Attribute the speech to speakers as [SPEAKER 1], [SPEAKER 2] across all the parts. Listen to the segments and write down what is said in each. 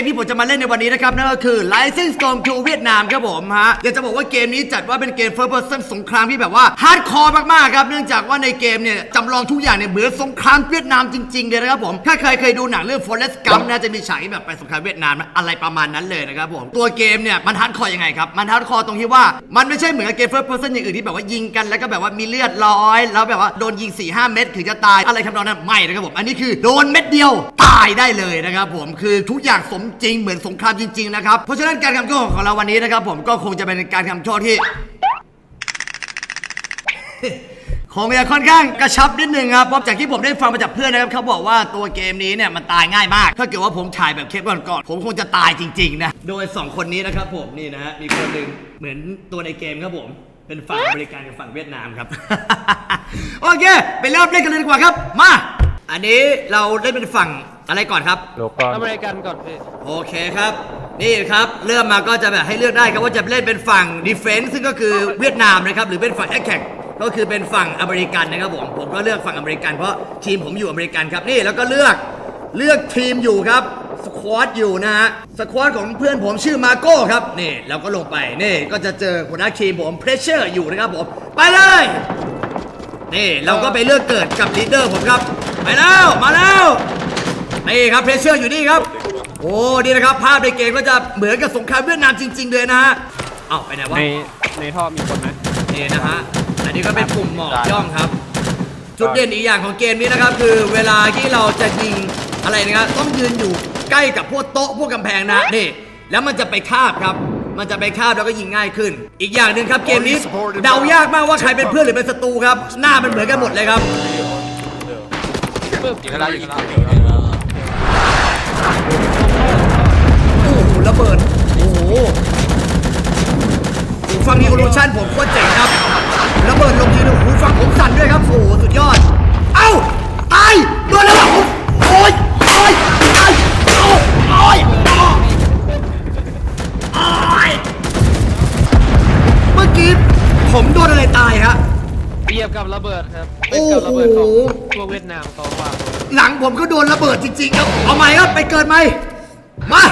[SPEAKER 1] มและเกมที่ผมจะมาเล่นในวันนี้นะครับนั่นก็คือ Rising Storm 2เวียดนามครับผมฮะอยากจะบอกว่าเกมนี้จัดว่าเป็นเกม First Person สงครามที่แบบว่าฮาร์ดคอร์มากๆครับเนื่องจากว่าในเกมเนี่ยจำลองทุกอย่างเนี่ยเหมือนสงครามเวียดนามจริงๆเลยนะครับผมถ้าใครเคยดูหนังเรื่อง Forrest Gump นะจะมีฉากที่แบบไปสงครามเวียดนามอะไรประมาณนั้นเลยนะครับผมตัวเกมเนี่ยมันฮาร์ดคอร์ยังไงครับมันฮาร์ดคอร์ตรงที่ว่ามันไม่ใช่เหมือนกับเกม First Person อย่างอื่นที่แบบว่ายิงกันแล้วก็แบบว่ามีเลือดร้อย แล้วแบบว่าโดนยิง4ี่ห้าเม็ดถึงจะตายอะไรทำนองนั้นไม่นะครับผมอันนี้คือโดนเม็ดเดียวตายได้เลยนะครับผมคือทุกอย่างสมจริงเหมือนสงครามจริง ๆ นะครับ เพราะฉะนั้นการทำโทษของเราวันนี้นะครับ ผมก็คงจะเป็นการทำโทษที่ คงจะค่อนข้างกระชับนิดนึงครับเพราะจากที่ผมได้ฟังมาจากเพื่อนนะครับเขาบอกว่าตัวเกมนี้เนี่ยมันตายง่ายมาก ถ้าเกิดว่าผมถ่ายแบบเคปก่อนๆผมคงจะตายจริงๆนะโดย2คนนี้นะครับผมนี่นะฮะมีคนหนึ่งเหมือนตัวในเกมครับผม เป็นฝั่งอเมริกันกับฝั่งเวียดนามครับ โอเคไปเริ่มเล่นกันเลยดีกว่าครับ มา อันนี้เราเล่นเป็นฝั่งอะไรก่อนครับ
[SPEAKER 2] โลกอน
[SPEAKER 3] อเมริกันก่อนพี่
[SPEAKER 1] โอเคครับ นี่ครับเริ่มมาก็จะแบบให้เลือกได้ครับว่าจะเล่นเป็นฝั่งดีเฟน s ์ซึ่งก็คือเวียดนามนะครับหรือเป็นฝั่งแอคแท็กก็คือเป็นฝั่งอเมริกันนะครับผมผมก็เลือกฝั่งอเมริกันเพราะทีมผมอยู่อเมริกันครับนี่แล้วก็เลือกเลือกทีมอยู่ครับสควอตอยู่นะฮะสควอตของเพื่อนผมชื่อมาโก้ครับนี่เราก็ลงไปนี่ก็จะเจอหัวหน้าทีมผมเพรสเชอร์อยู่นะครับผมไปเลย นี่เราก็ไปเลือกเกิดกับลีดเดอร์ผมครับ ไปแล้ว มาแล้ว นี่ครับเพรสเชอร์อยู่นี่ครับ โอ้นี่นะครับ ภาพในเกมก็จะเหมือนกับสงครามเวียดนามจริง ๆ เลยนะฮะเอ้าไปไหนวะ
[SPEAKER 2] ในในท่อมีคนไหม
[SPEAKER 1] นี่นะฮะ อันนี้ก็เป็นปุ่มหมอกย่องครับ จุดเด่นอีกอย่างของเกมนี้นะครับ คือเวลาที่เราจะยิงอะไรนะครับต้องยืนอยู่ใกล้กับพวกโต๊ะพวกกำแพงนะนี่ แล้วมันจะไปคาบครับ มันจะไปคาบแล้วก็ยิงง่ายขึ้น อีกอย่างหนึ่งครับเกมนี้เดายากมากว่าใครเป็นเพื่อนหรือเป็นศัตรูครับ หน้ามันเหมือนกันหมดเลยครับ
[SPEAKER 3] ปึ๊บ
[SPEAKER 2] ยิงแล้วยิงแล้ว
[SPEAKER 1] โอ้โหระเบิด โอ้โหหูฟังดีโอลูชั่นผมโคตรเจ๋งครับ ระเบิดลงทีนึงหูฟังผมสั่นด้วยครับ โอ้โหสุดยอด เอ้าตายโดนแล้วโอ้ยโอ้ยโอ้ยโอ้ยโอ้ยโอ้ยโอ้ยเมื่อกี้ผมโดนอะไรตายฮะ
[SPEAKER 3] เทียบกับระเบิดครับ
[SPEAKER 1] โอ้
[SPEAKER 3] เป็น
[SPEAKER 1] โห
[SPEAKER 3] กับระเบิดของพวกเวียดนามเขาว่า
[SPEAKER 1] หลัง ผมก็โดนระเบิดจริงๆครับเอาใหม่ครับไปเกินไหมมา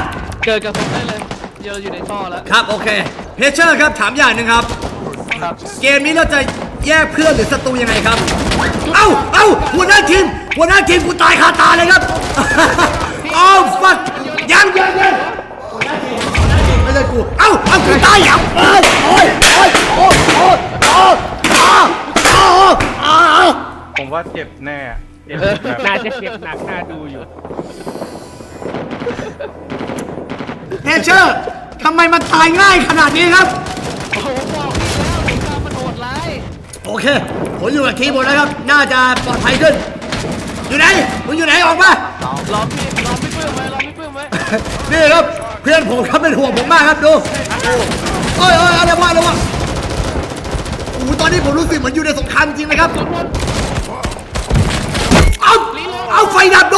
[SPEAKER 3] เกิดกับผมได้เลยเดี๋ยวเราอยู่ในท่อแล้ว
[SPEAKER 1] ครับ โอเคเพชเชอร์ครับ ถามอย่างหนึ่งครับ
[SPEAKER 3] ครับ
[SPEAKER 1] เกมนี้เราจะแยกเพื่อนหรือศัตรูยังไงครับ เอ้าเอ้าหัวหน้าทีมหัวหน้าทีมกูตายคาตาเลยครับเอ้าฟัดยังยังยังหัวหน้าทีมหัวหน้าทีมไม่ใช่กู เอ้าเอ้ากูตายยังโอ้ยโอ้ยโอ้ยโอ้ยโอ้ยโอ้ยอ้าวอ้าวอ้าว
[SPEAKER 2] ผมว่าเจ็บแน่เจ็บแบบ
[SPEAKER 4] น่าจะเจ็บหนักน่าดูอยู่
[SPEAKER 1] เพชเชอร์ทำไมมันตายง่ายขนาดนี้ครับ
[SPEAKER 3] โอ้โหบอกพี่แล้วสงครามมันโหดร้าย
[SPEAKER 1] โอเคผมอยู่กับทีมหมดแล้วครับ น่าจะปลอดภัยขึ้น อยู่ไหนมึงอยู่ไหนออกมา
[SPEAKER 3] ล้อมพี่ล้อมพี่ปื้มไว้ล้อมพี่ปื้มไว้
[SPEAKER 1] นี่ครับเพื่อนผมครับเป็นห่วงผมมากครับดูโอ้ยโอ้ยอะไรวะอะไรวะโอ้โหตอนนี้ผมรู้สึกเหมือนอยู่ในสงครามจริงนะครับเอา เอ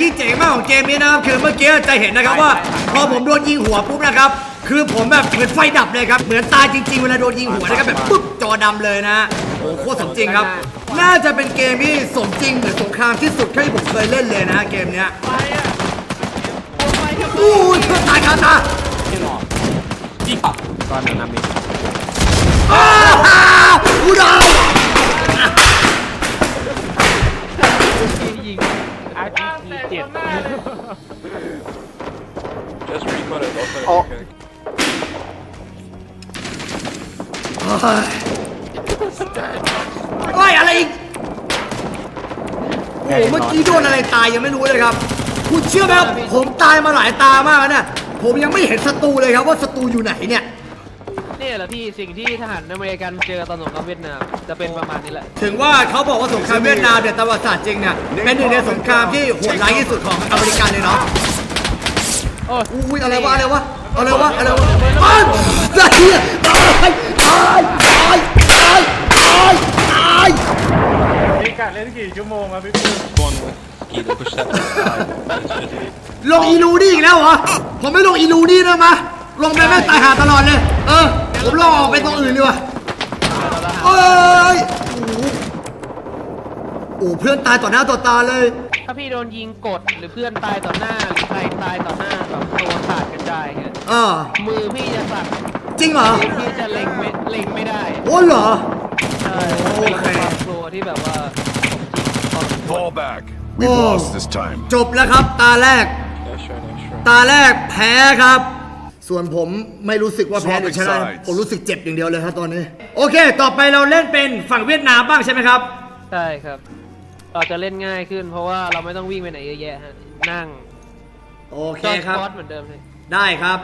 [SPEAKER 1] อีกอย่างที่เจ๋งมากของเกมนี้นะครับคือเมื่อกี้จะเห็นนะครับว่า พอผมโดนยิงหัวปุ๊บนะครับ คือผมแบบเหมือนไฟดับเลยครับ เหมือนตายจริงๆเวลาโดนยิงหัวนะครับแบบปุ๊บจอดำเลยนะโอ้โหโคตรสมจริงครับ น่าจะเป็นเกมที่สมจริงเหมือนสงครามที่สุดเท่าที่ผมเคยเล่นเลยนะเกมเนี้ย
[SPEAKER 3] ไปอะโอ้ไปกับ
[SPEAKER 1] อู้ยเธอตายคาตา
[SPEAKER 2] ตอนนั้นมี
[SPEAKER 1] อ้าวกูโดน
[SPEAKER 3] พี่ยิง
[SPEAKER 4] อาร์พีจีเจ็ด
[SPEAKER 5] Just recon it also.
[SPEAKER 2] Oh.
[SPEAKER 5] Okay.
[SPEAKER 1] โอ้ยอะไรอีกโอ้โหเมื่อกี้โดนอะไรตายยังไม่รู้เลยครับ คุณเชื่อไหมครับผมตายมาหลายตามากแล้วเนี่ยผมยังไม่เห็นศัตรูเลยครับว่าศัตรูอยู่ไหนเนี่ย
[SPEAKER 3] เนี่ยเนี่ยแหละพี่สิ่งที่ทหารอเมริกันเจอตอนสงครามเวียดนามจะเป็นประมาณนี้แหละ
[SPEAKER 1] ถึงว่าเขาบอกว่าสงครามเวียดนามเนี่ยตประวัติศาสตร์จริงเนี่ยเป็นหนึ่งในสงครามที่โหดร้ายที่สุดของอเมริกันเลยเนาะ
[SPEAKER 3] โอ้ย
[SPEAKER 1] อุ้ยอะไรวะอะไรวะอะไรวะอะไรวะอ้าวตายตายตายตายตายตายตาย
[SPEAKER 2] นี่กะเล่นกี่ชั่วโมงอะพี่ปื้ม
[SPEAKER 5] One with Kilo, push that to the side. It's just it.
[SPEAKER 1] ลงอีลูนี่อีกแล้วเหรอผมไม่ลงอีลูนี่นะมาลงไปแม่งตายหาตลอดเลย เออ ผมลองออกไปตรงอื่นดีกว่าเอ้ยโอ้โหโอ้เพื่อนตายต่อหน้าต่อตาเลย
[SPEAKER 3] ถ้าพี่โดนยิงกดหรือเพื่อนตายต่อหน้าหรือใครตายต่อหน้าแบบตัวขาดกระจายเงี้ย
[SPEAKER 1] เออ
[SPEAKER 3] มือพี่จะสั่น
[SPEAKER 1] จริงเหรอ
[SPEAKER 3] พี่จะเล็งไม่เล็งไม่ได้
[SPEAKER 1] โอ้เหรอ
[SPEAKER 3] ใช่
[SPEAKER 1] โอเค
[SPEAKER 3] เป็นความกลัวที่แบบว่าผมจริงพอสมควร
[SPEAKER 6] Fall back. We've
[SPEAKER 1] Oh.
[SPEAKER 6] lost this time.
[SPEAKER 1] จบแล้วครับ ตาแรก
[SPEAKER 5] Nice try, nice try.
[SPEAKER 1] ตาแรกแพ้ครับ ส่วนผมไม่รู้สึกว่าแพ้หรือชนะ
[SPEAKER 6] Swapping sides
[SPEAKER 1] ผมรู้สึกเจ็บอย่างเดียวเลยครับตอนนี้ โอเค ต่อไปเราเล่นเป็นฝั่งเวียดนามบ้างใช่ไหมครับ
[SPEAKER 3] ใช่ครับเราจะเล่นง่ายขึ้น เพราะว่าเราไม่ต้องวิ่งไปไหนเยอะแยะฮะนั่ง
[SPEAKER 1] โอเค
[SPEAKER 3] ก็
[SPEAKER 1] ครับ
[SPEAKER 3] สควอตเหมือนเดิมเลย
[SPEAKER 1] ได้ครับ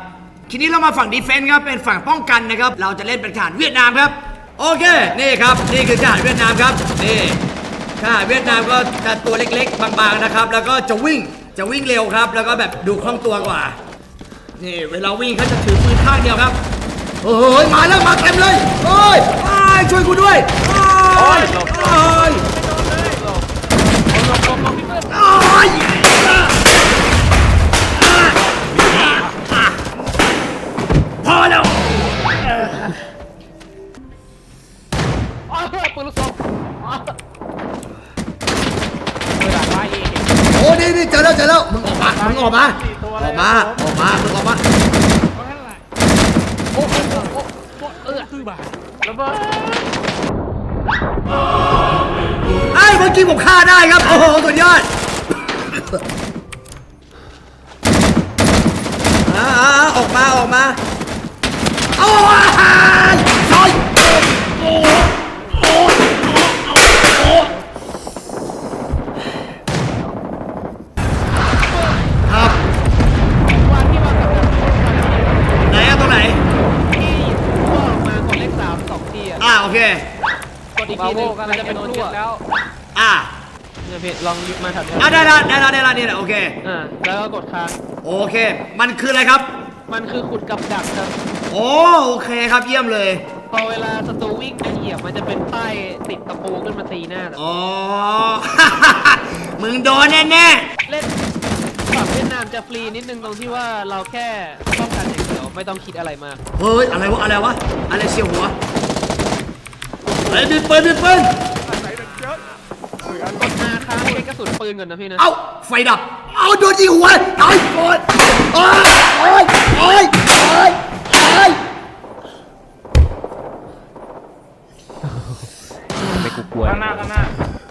[SPEAKER 1] ทีนี้เรามาฝั่งดีเฟนส์ครับเป็นฝั่งป้องกันนะครับ เราจะเล่นเป็นทหารเวียดนามครับ โอเค นี่ครับ นี่คือทหารเวียดนามครับ นี่ทหารเวียดนามก็จะตัวเล็กๆ บางๆนะครับ แล้วก็จะวิ่ง จะวิ่งเร็วครับ แล้วก็แบบดูคล่องตัวกว่า นี่เวลาวิ่งเขาจะถือปืนข้างเดียวครับเฮ้ยมาแล้วมาเต็มเลยเฮ้ยเฮ้ยช่วยกูด้วยเฮ้ยเฮ้ยเฮ้ยพอแล้ว
[SPEAKER 3] อ้าวปืนลูกซองอ้าว
[SPEAKER 4] เวลาว่าเอง
[SPEAKER 1] โอ้นี่นี่เจอแล้วเจอแล้วมึงออกมามึงออกมา ออกมา ออกมามึงออกมา
[SPEAKER 3] โอ้โหโอ้โหโอ้โหเออ
[SPEAKER 4] ระเบิด
[SPEAKER 1] ไอ้ยเมื่อกี้ผมฆ่าได้ครับ โอ้โห สุดยอดอ่าอ่าออกมา ออกมาโอ้ย
[SPEAKER 3] กดอีก
[SPEAKER 4] บา
[SPEAKER 3] ทีห
[SPEAKER 4] โว
[SPEAKER 3] นึง
[SPEAKER 4] กัน
[SPEAKER 3] มันจะเป็น
[SPEAKER 4] โดน
[SPEAKER 3] พ
[SPEAKER 4] เจ็
[SPEAKER 3] ว
[SPEAKER 4] บ
[SPEAKER 3] ก
[SPEAKER 4] แล้ว
[SPEAKER 1] อ่า
[SPEAKER 3] เนี่ยพี่ลองยึดมาถัด
[SPEAKER 1] อะได้แล้วได้แล้วได้แล้วนี่แหละโอเค
[SPEAKER 3] อ่าแล้วก็กดค้าง
[SPEAKER 1] โอเค มันคืออะไรครับ
[SPEAKER 3] มันคือขุดกับดักครับ
[SPEAKER 1] โอ้โอเคครับเยี่ยมเลย
[SPEAKER 3] พอเวลาศัตรูวิ่งจะเหยียบมันจะเป็นป้ายติดตะปูขึ้นมาตีหน้าแบบ
[SPEAKER 1] อ๋อมึงโดนแน่
[SPEAKER 3] เล่นฝั่งเวียดนามจะฟรีนิดนึงตรงที่ว่าเราแค่ป้องกันอย่างเดียวไม่ต้องคิดอะไรมาก
[SPEAKER 1] ๆเฮ้ยอะไรวะอะไรวะอะไรเชียวหัว เฮ้ยมีปืนมีปืน
[SPEAKER 3] กดมาค้างเป็นกระสุนปืนก่อนนะพี่นะ
[SPEAKER 1] เอ้าไฟดับ เอาโดนยิงหัวตายโดนโอ้ยโอ้ยโอ้ยโอ้ยโอ้ย
[SPEAKER 4] ไม่กูกลัว
[SPEAKER 2] ข้างหน้าข้างหน้า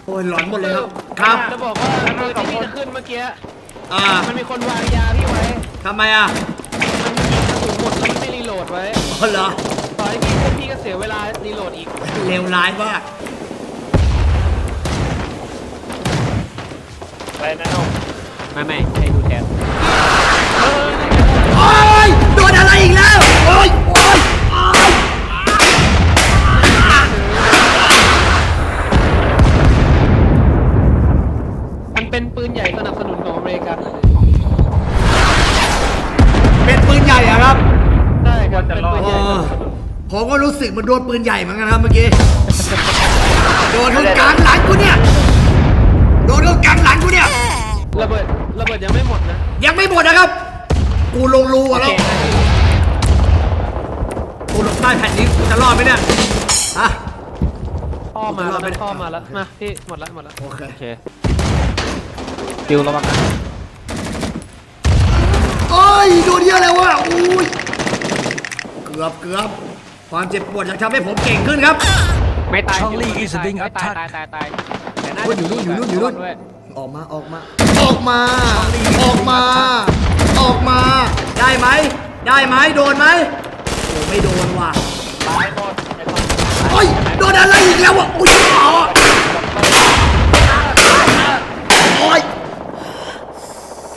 [SPEAKER 1] โอ้ยหลอนหมดเลยครับครับ
[SPEAKER 3] จะบอกว่าปืนที่พี่จะขึ้นเมื่อกี้
[SPEAKER 1] อ่า
[SPEAKER 3] มันมีคนวางยาพี่ไว้
[SPEAKER 1] ทำไมอะ
[SPEAKER 3] มันยิงกระสุนหมดแล้วมันไม่รีโหลดไว้
[SPEAKER 1] อ๋อเหรอ
[SPEAKER 3] เสียเวลารีโหลดอีก
[SPEAKER 1] เลวร้ายมาก
[SPEAKER 4] ไม่ไม่ให้ดูแทน
[SPEAKER 1] โอ้
[SPEAKER 3] สึก
[SPEAKER 1] เหมันโดนปืนใหญ่เหมือนกันครับเมื่อกี้ โดนเข้ากลางหลังกูเนี่ย โดนเข้ากลางหลังกูเนี่ย
[SPEAKER 3] ระเบิดระเบิดยังไม่หมดนะ
[SPEAKER 1] ยังไม่หมดนะครับ กูลงรู
[SPEAKER 3] โอ
[SPEAKER 1] อะแล้
[SPEAKER 3] เควนะพี่
[SPEAKER 1] กูลงใต้แผ่นนี้กูจะรอดไหมเนี่ยฮะ
[SPEAKER 3] พ่อมาแล้วนะพ่อมาแล้วมาพี่หมดแล้วหมดแล้ว
[SPEAKER 1] โอเค
[SPEAKER 4] โอเคฟิวระวังนะ
[SPEAKER 1] โอ้ยโดนเยอะแล้วว่ะอุ้ย เกือบเกือบ ความเจ็บปวดจะทำให้ผมเก่งขึ้นครับ
[SPEAKER 4] ไม่ตาย
[SPEAKER 6] Charlie is
[SPEAKER 4] ไม่
[SPEAKER 6] being
[SPEAKER 4] ตาย
[SPEAKER 6] attacked
[SPEAKER 4] ตายตายตายแต่น่า
[SPEAKER 1] โอ้ย
[SPEAKER 4] จะ
[SPEAKER 1] อยู่นู่นอยู่นู่นอยู่นู่น
[SPEAKER 4] ด้วย
[SPEAKER 1] ออกมาออกมา ออกมา ออกมา ออกมา ได้ไหม ได้ไหมโดนไหมโอ้ไม่โดนว่ะ
[SPEAKER 4] ตายหมดไอ้คน
[SPEAKER 1] โอ้ยโดนอะไรอีกแล้วอะอุ้ยอ๋อโอ้ย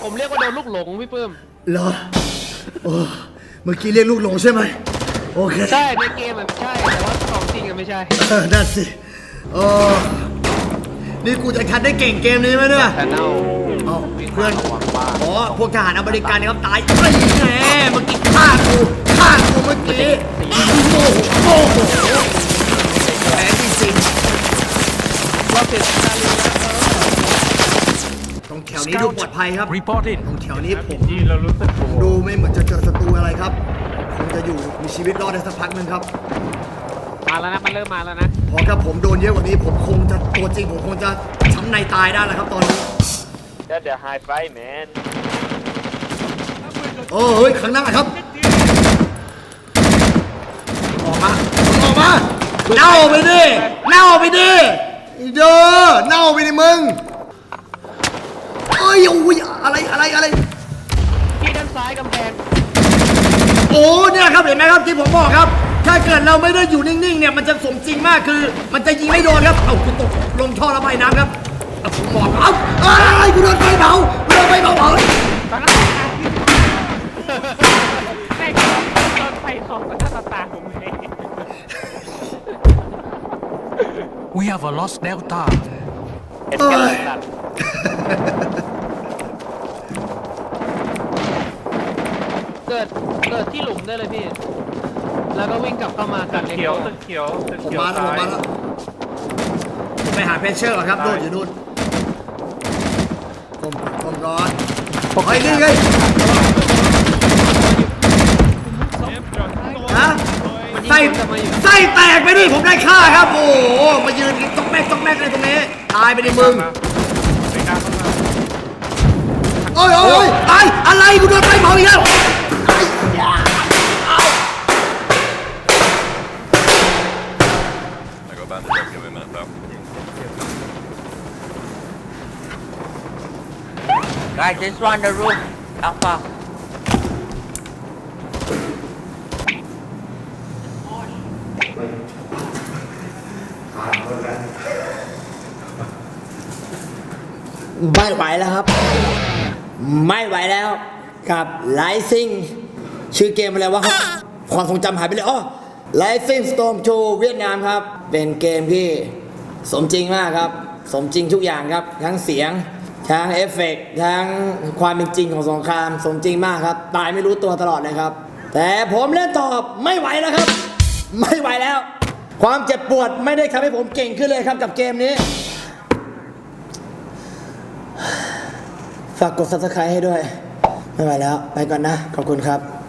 [SPEAKER 3] ผมเรียกว่าโดนลูกหลงพี่ปื้ม
[SPEAKER 1] เหรอโอ้เมื่อกี้เรียกลูกหลงใช่ไหม โอเค
[SPEAKER 3] ใช่ในเกมมันใช่แต่ว่าของจริงอะไม่ใช่
[SPEAKER 1] เออนั่นสิโอ้นี่กูจะคัดได้เก่งเกมนี้ไหมเนี่ย
[SPEAKER 4] แต่เน่า
[SPEAKER 1] เอ้าเพื่อน
[SPEAKER 4] หวังว่า
[SPEAKER 1] อ๋อพวกทหารอเมริกันนะครับตายเอ้ยแหมเมื่อกี้ฆ่ากูฆ่ากูเมื่อกี้โอ้โหโอ้โหแพ้จริง
[SPEAKER 3] ว่าเป็นซาลูนะเออ
[SPEAKER 1] ๆตรงแถวนี้ดูปลอดภัยครับ
[SPEAKER 5] Reporting.
[SPEAKER 1] ตรงแถวนี้ผม
[SPEAKER 2] ที่เรารู้สึกกลัว
[SPEAKER 1] ดูไม่เหมือนจะเจอศัตรูอะไรครับคง จะอยู่มีชีวิตรอดได้สักพักหนึ่งครับ
[SPEAKER 4] มาแล้วนะมันเริ่มมาแล้วนะ
[SPEAKER 1] เพราะถ้าผมโดนเยอะกว่านี้ผมคงจะตัวจริงผมคงจะช้ำในตายได้แล้วครับตอนนี้
[SPEAKER 4] That's a high five man
[SPEAKER 1] โอ้เฮ้ยข้างหน้าครับ ออกมาออกมาเน่าไปดิเน่าไปดิไอ้เด้อเน่าไปดิมึงเอ้ยโอ้ยอะไรอะไรอะไร
[SPEAKER 3] ที่ด้านซ้ายกำแพง
[SPEAKER 1] โอ้เนี่ยครับเห็นไหมครับที่ผมบอกครับ ถ้าเกิดเราไม่ได้อยู่นิ่งๆเนี่ยมันจะสมจริงมากคือ มันจะยิงไม่โดนครับเอ้าคุณตกลงท่อระบายน้ำครับเอ้าผมบอกเอ้าเอ้ยกูโดนไฟเผากูโดนไฟเผาเผา
[SPEAKER 4] ในกล้องตอนไฟส่องก็หน้าตาผมเลย
[SPEAKER 5] We have a lost Delta.
[SPEAKER 4] เป็น
[SPEAKER 3] พี่ แล้วก็วิ่งกลับเข้ามา
[SPEAKER 2] ตึ
[SPEAKER 3] กัน
[SPEAKER 2] ก
[SPEAKER 3] เล็ก
[SPEAKER 2] เขียวตึกเขียวตึก
[SPEAKER 1] ผม
[SPEAKER 2] เขียว
[SPEAKER 1] มาแล้วผม
[SPEAKER 2] ซ้าย
[SPEAKER 1] มาแล้วผมไปหาเพชเชอร์ก่อนครับโดนอยู่นู่นผมผมร้อนเฮ้ยนี่ไงฮะไส้ไส้แตกไปดิผมได้ฆ่าครับ โอ้โหมายืนต้องแม่กต้องแม่กเลยตรงนี้ตายไปดิมึง
[SPEAKER 2] ไม่กล้าเข้ามา
[SPEAKER 1] โอ้ยโอ้ยโอ้ยตายอะไรกูโดนไฟเผาอีกแล้ว
[SPEAKER 6] Guys, just run the roof. Alpha.
[SPEAKER 1] ไม่ไหวแล้วครับ ไม่ไหวแล้วกับ Rising ชื่อเกมอะไรวะครับความทรงจำหายไปเลยอ๋อ Rising Storm 2เวียดนามครับ เป็นเกมที่สมจริงมากครับ สมจริงทุกอย่างครับ ทั้งเสียง ทั้งเอฟเฟกต์ทั้งความเป็นจริงของสงครามสมจริงมากครับ ตายไม่รู้ตัวตลอดเลยครับ แต่ผมเล่นตอบไม่ไหวแล้วครับ ไม่ไหวแล้ว ความเจ็บปวดไม่ได้ทำให้ผมเก่งขึ้นเลยครับกับเกมนี้ ฝากกด subscribe ให้ด้วย ไม่ไหวแล้ว ไปก่อนนะ ขอบคุณครับ